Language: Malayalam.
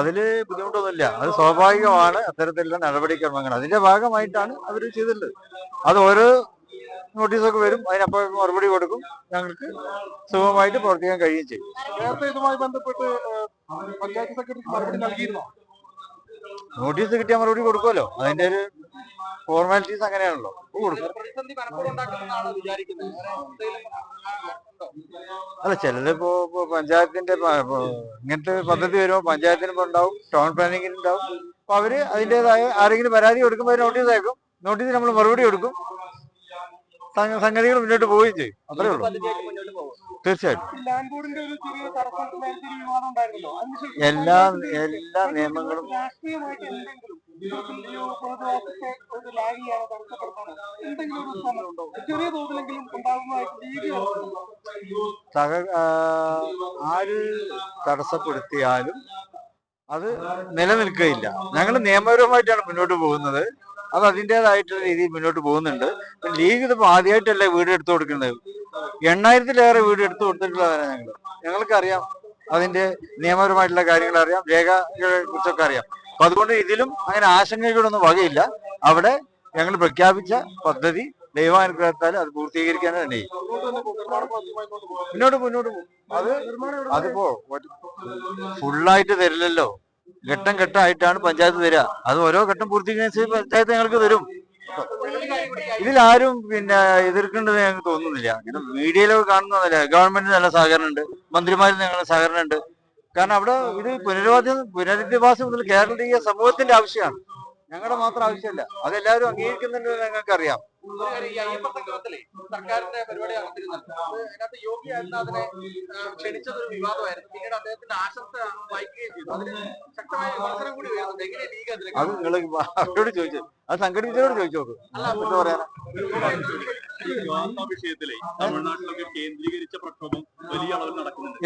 അതിൽ ബുദ്ധിമുട്ടൊന്നുമില്ല. അത് സ്വാഭാവികമാണ്. അത്തരത്തിലുള്ള നടപടിക്രമങ്ങൾ അതിന്റെ ഭാഗമായിട്ടാണ് അവർ ചെയ്തിട്ടുള്ളത്. അത് ഓരോ നോട്ടീസൊക്കെ വരും. അതിനപ്പോൾ മറുപടി കൊടുക്കും. ഞങ്ങൾക്ക് സുഖമായിട്ട് പ്രവർത്തിക്കാൻ കഴിയും ചെയ്യും. നേരത്തെ ഇതുമായി ബന്ധപ്പെട്ട് പഞ്ചായത്ത് സെക്രട്ടറി മറുപടി നൽകിയിരുന്നോ? നോട്ടീസ് കിട്ടിയാൽ മറുപടി കൊടുക്കുമല്ലോ. അതിന്റെ ഒരു ഫോർമാലിറ്റീസ് അങ്ങനെയാണല്ലോ. കൊടുക്കും. അല്ല ചിലതിപ്പോ ഇപ്പോ പഞ്ചായത്തിന്റെ ഇങ്ങനത്തെ പദ്ധതി വരുമ്പോൾ പഞ്ചായത്തിന് ഉണ്ടാവും ടൗൺ പ്ലാനിങ്ങിന് ഉണ്ടാവും. അപ്പൊ അവർ അതിന്റെതായ ആരെങ്കിലും പരാതി കൊടുക്കുമ്പോൾ നോട്ടീസ് അയക്കും. നോട്ടീസ് നമ്മൾ മറുപടി കൊടുക്കും. സംഗ- സംഗതികൾ മുന്നോട്ട് പോവുകയും ചെയ്യും. അത്രേ ഉള്ളൂ. തീർച്ചയായിട്ടും. എല്ലാ എല്ലാ നിയമങ്ങളും ഒരു ചെറിയ തോതിലെങ്കിലും ഉണ്ടാകുന്നതായിട്ട് ആര് തടസ്സപ്പെടുത്തിയാലും അത് നിലനിൽക്കുകയില്ല. ഞങ്ങൾ നിയമപരമായിട്ടാണ് മുന്നോട്ട് പോകുന്നത്. അത് അതിന്റെതായിട്ടുള്ള രീതിയിൽ മുന്നോട്ട് പോകുന്നുണ്ട്. ലീഗ് ഇതിപ്പോ ആദ്യമായിട്ടല്ലേ വീട് എടുത്തു കൊടുക്കുന്നത്? എണ്ണായിരത്തിലേറെ വീട് എടുത്തു കൊടുത്തിട്ടുള്ളവരാണ് ഞങ്ങൾ ഞങ്ങൾക്കറിയാം അതിന്റെ നിയമപരമായിട്ടുള്ള കാര്യങ്ങൾ അറിയാം രേഖകളെ കുറിച്ചൊക്കെ അറിയാം. അപ്പൊ അതുകൊണ്ട് ഇതിലും അങ്ങനെ ആശങ്കകളൊന്നും വകയില്ല. അവിടെ ഞങ്ങൾ പ്രഖ്യാപിച്ച പദ്ധതി ദൈവാനുഗ്രഹത്താൽ അത് പൂർത്തീകരിക്കാൻ തന്നെ മുന്നോട്ട് മുന്നോട്ട് അത് അതിപ്പോ ഫുള്ളായിട്ട് തരില്ലല്ലോ. ഘട്ടം ഘട്ടമായിട്ടാണ് പഞ്ചായത്ത് തരിക. അത് ഓരോ ഘട്ടം പൂർത്തീകരിച്ച പഞ്ചായത്ത് ഞങ്ങൾക്ക് തരും. ഇതിലാരും പിന്നെ എതിർക്കേണ്ടത് ഞങ്ങൾക്ക് തോന്നുന്നില്ല. അങ്ങനെ മീഡിയയിലൊക്കെ കാണുന്നതല്ല? ഗവൺമെന്റിന് നല്ല സഹകരണം ഉണ്ട് മന്ത്രിമാരിൽ ഞങ്ങളുടെ സഹകരണം ഉണ്ട് കാരണം അവിടെ ഇത് പുനരധിവാസം പുനരധിവാസം മുതൽ കേരളീയ സമൂഹത്തിന്റെ ആവശ്യമാണ്. ഞങ്ങളുടെ മാത്രം ആവശ്യമല്ല. അതെല്ലാവരും അംഗീകരിക്കുന്നുണ്ട് ഞങ്ങൾക്ക് അറിയാം സർക്കാരിന്റെ പരിപാടി അതിനകത്ത് യോഗി ആദിത്യനാഥിനെ വിവാദമായിരുന്നു. പിന്നീട് അദ്ദേഹത്തിന്റെ ആശംസ വായിക്കുകയും ചെയ്തു. അതിന് ശക്തമായ വിമർശനം കൂടി വരുന്നുണ്ട് എങ്ങനെ ലീഗ് അതിനെ അത് നിങ്ങൾ അവരോട് ചോദിച്ചു അത് സംഘടിപ്പിച്ചവരോട് ചോദിച്ചു നോക്കും എന്താ പറയാനാ? ഗാസ വിഷയത്തിലെ തമിഴ്നാട്ടിലൊക്കെ കേന്ദ്രീകരിച്ച പ്രക്ഷോഭം വലിയ അളവിൽ നടക്കുന്നുണ്ട്.